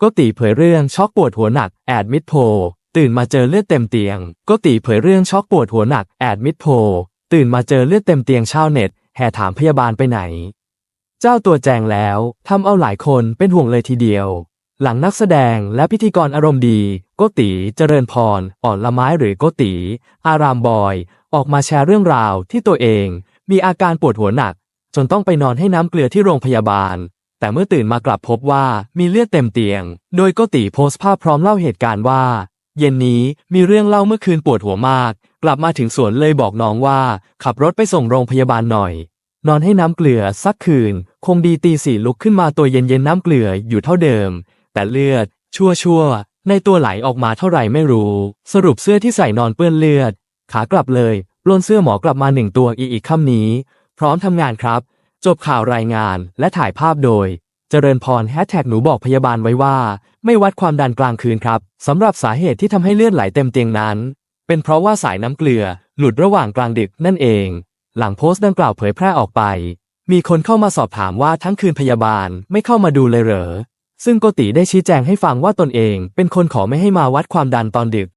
โกติเผยเรื่องช็อกปวดหัวหนักแอดมิดโพตื่นมาเจอเลือดเต็มเตียงโกติเผยเรื่องช็อกปวดหัวหนักแอดมิดโพตื่นมาเจอเลือดเต็มเตียงชาวเน็ตแห่ถามพยาบาลไปไหน เจ้าตัวแจงแล้วทำเอาหลายคนเป็นห่วงเลยทีเดียว หลังนักแสดงและพิธีกรอารมณ์ดี โกติเจริญพร อ่อนละไม้หรือโกติ อารามบอย ออกมาแชร์เรื่องราวที่ตัวเอง มีอาการปวดหัวหนัก จนต้องไปนอนให้น้ำเกลือที่โรงพยาบาล แต่เมื่อตื่นมากลับพบว่ามีเลือดเต็มเตียง โดยโกติโพสต์ภาพพร้อมเล่าเหตุการณ์ว่า เย็นนี้มีเรื่องเล่าเมื่อคืนปวดหัวมาก กลับมาถึงสวนเลยบอกน้องว่า ขับรถไปส่งโรงพยาบาลหน่อย นอนให้น้ำเกลือสักคืน คงดีตีสี่ลุกขึ้นมาตัวเย็นเย็นๆน้ำเกลืออยู่เท่าเดิม แต่เลือด ชั่วชั่วในตัวไหลออกมาเท่าไหร่ไม่รู้ สรุปเสื้อที่ใส่นอนเปื้อนเลือด ขากลับเลยปล้นเสื้อหมอกลับมาหนึ่งตัวอีกอีกค่ำนี้ พร้อมทำงานครับ จบข่าวรายงานและถ่ายภาพโดย เจริญพรแฮชแท็กหนูบอกพยาบาลไว้ว่า ไม่วัดความดันกลางคืนครับสำหรับสาเหตุที่ทำให้เลือดไหลเต็มเตียงนั้น เป็นเพราะว่าสายน้ำเกลือหลุดระหว่างกลางดึกนั่นเอง หลังโพสต์ดังกล่าวเผยแพร่ออกไป มีคนเข้ามาสอบถามว่าทั้งคืนพยาบาลไม่เข้ามาดูเลยเหรอซึ่งโกติได้ชี้แจงให้ฟังว่าตนเองเป็นคนขอไม่ให้มาวัดความดันตอนดึก